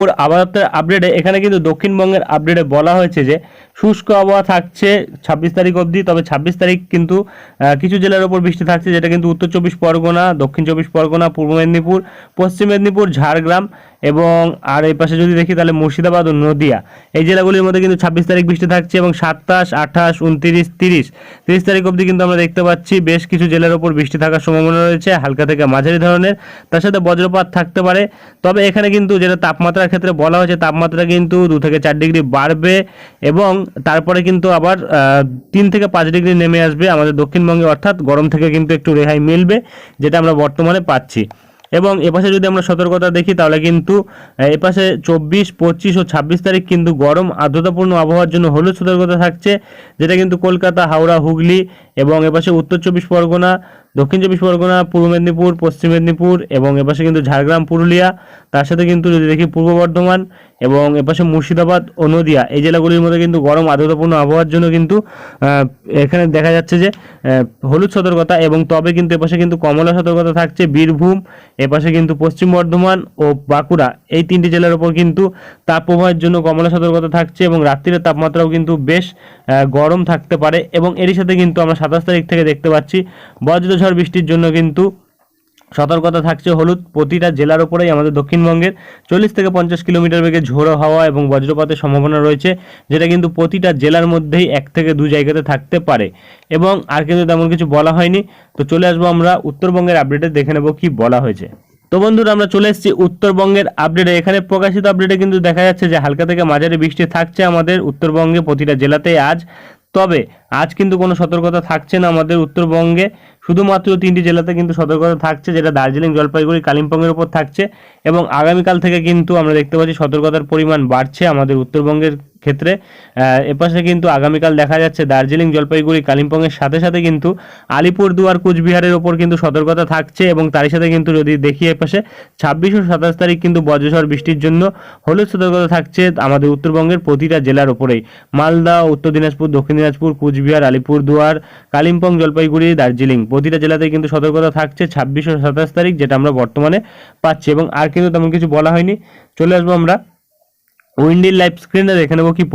ওর আবহাওয়ার আপডেটে এখানে কিন্তু দক্ষিণবঙ্গের আপডেটে বলা হয়েছে যে, শুষ্ক আবহাওয়া থাকছে ছাব্বিশ তারিখ অবধি, তবে ছাব্বিশ তারিখ কিন্তু কিছু জেলার ওপর বৃষ্টি থাকছে, যেটা কিন্তু উত্তর চব্বিশ পরগনা, দক্ষিণ চব্বিশ পরগনা, পূর্ব মেদিনীপুর, পশ্চিম মেদিনীপুর, ঝাড়গ্রাম এবং আর এই পাশে যদি দেখি তাহলে মুর্শিদাবাদ ও নদিয়া। এই জেলাগুলির মধ্যে কিন্তু ছাব্বিশ তারিখ বৃষ্টি থাকছে এবং সাতাশ, আঠাশ, উনত্রিশ, তিরিশ। তিরিশ তারিখ অবধি কিন্তু আমরা দেখতে পাচ্ছি বেশ কিছু জেলার ওপর বৃষ্টি থাকার সম্ভাবনা রয়েছে, হালকা থেকে মাঝারি ধরনের। তার সাথে বজ্রপাত থাকতে পারে। তবে এখানে কিন্তু যেটা তাপমাত্রার ক্ষেত্রে বলা হয়েছে তাপমাত্রা কিন্তু দু থেকে চার ডিগ্রি বাড়বে এবং তারপরে কিন্তু আবার তিন থেকে পাঁচ ডিগ্রি নেমে আসবে আমাদের দক্ষিণবঙ্গে। অর্থাৎ গরম থেকে কিন্তু একটু রেহাই মিলবে, যেটা আমরা বর্তমানে পাচ্ছি। এবং এপাশে যদি আমরা সতর্কতা দেখি, তাহলে কিন্তু এপাশে চব্বিশ, পঁচিশ ও ছাব্বিশ তারিখ কিন্তু গরম, আর্দ্রতাপূর্ণ আবহাওয়ার জন্য হলুদ সতর্কতা থাকছে, যেটা কিন্তু কলকাতা, হাওড়া, হুগলি এবং এপাশে উত্তর চব্বিশ পরগনা, দক্ষিণ চব্বিশ পরগনা, পূর্ব মেদিনীপুর, পশ্চিম মেদিনীপুর এবং এপাশে কিন্তু ঝাড়গ্রাম, পুরুলিয়া। তার সাথে কিন্তু যদি দেখি পূর্ব বর্ধমান এবং এপাশে মুর্শিদাবাদ ও নদিয়া। এই জেলাগুলির মধ্যে কিন্তু গরম আর্দ্রতাপূর্ণ আবহাওয়ার জন্য কিন্তু এখানে দেখা যাচ্ছে যে হলুদ সতর্কতা এবং তবে কিন্তু এপাশে কিন্তু কমলা সতর্কতা থাকছে, বীরভূম এপাশে কিন্তু পশ্চিম বর্ধমান ও বাঁকুড়া। এই তিনটি জেলার ওপর কিন্তু তাপ প্রবাহের জন্য কমলা সতর্কতা থাকছে এবং রাত্রির তাপমাত্রাও কিন্তু বেশ গরম থাকতে পারে এবং এরই সাথে কিন্তু আমরা সাতাশ তারিখ থেকে দেখতে পাচ্ছি। বজ্রঝড় বৃষ্টির জন্য কিন্তু সতর্কতা থাকছে হলুদ। প্রতিটা জেলার ওপরেই আমাদের দক্ষিণবঙ্গের চল্লিশ থেকে পঞ্চাশ কিলোমিটার বেগে ঝোড়ো হাওয়া এবং বজ্রপাতের সম্ভাবনা রয়েছে, যেটা কিন্তু প্রতিটা জেলার মধ্যেই এক থেকে দু জায়গাতে থাকতে পারে। এবং আর কিন্তু তেমন কিছু বলা হয়নি। তো চলে আসব আমরা উত্তরবঙ্গের আপডেটে দেখে নেব কি বলা হয়েছে। তো বন্ধুরা, আমরা চলে এসেছি উত্তরবঙ্গের আপডেটে এখানে প্রকাশিত আপডেটে কিন্তু দেখা যাচ্ছে যে হালকা থেকে মাঝারি বৃষ্টি থাকছে আমাদের উত্তরবঙ্গে প্রতিটা জেলাতেই আজ। তবে আজ কিন্তু কোনো সতর্কতা থাকছে না আমাদের উত্তরবঙ্গে। শুধুমাত্র তিনটি জেলাতে কিন্তু সতর্কতা থাকছে, যেটা দার্জিলিং, জলপাইগুড়ি, কালিম্পংয়ের উপর থাকছে। এবং আগামীকাল থেকে কিন্তু আমরা দেখতে পাচ্ছি সতর্কতার পরিমাণ বাড়ছে আমাদের উত্তরবঙ্গের ক্ষেত্রে এপাশে কিন্তু আগামীকাল দেখা যাচ্ছে দার্জিলিং, জলপাইগুড়ি, কালিম্পংয়ের সাথে সাথে কিন্তু আলিপুরদুয়ার, কুচবিহারের ওপর কিন্তু সতর্কতা থাকছে এবং তারই সাথে কিন্তু যদি দেখি এপাশে, ছাব্বিশ ও সাতাশ তারিখ কিন্তু বজ্রঝড় বৃষ্টির জন্য হলুদ সতর্কতা থাকছে আমাদের উত্তরবঙ্গের প্রতিটা জেলার ওপরেই। মালদা, উত্তর দিনাজপুর, দক্ষিণ দিনাজপুর, কুচবিহার, আলিপুরদুয়ার, কালিম্পং, জলপাইগুড়ি, দার্জিলিং প্রতিটা জেলাতে কিন্তু সতর্কতা থাকছে ছাব্বিশ ও সাতাশ তারিখ যেটা আমরা বর্তমানে পাচ্ছি এবং আর কিন্তু তেমন কিছু বলা হয়নি। চলে আসব আমরা উইন্ডির লাইভ স্ক্রিনে দেখে নেব কি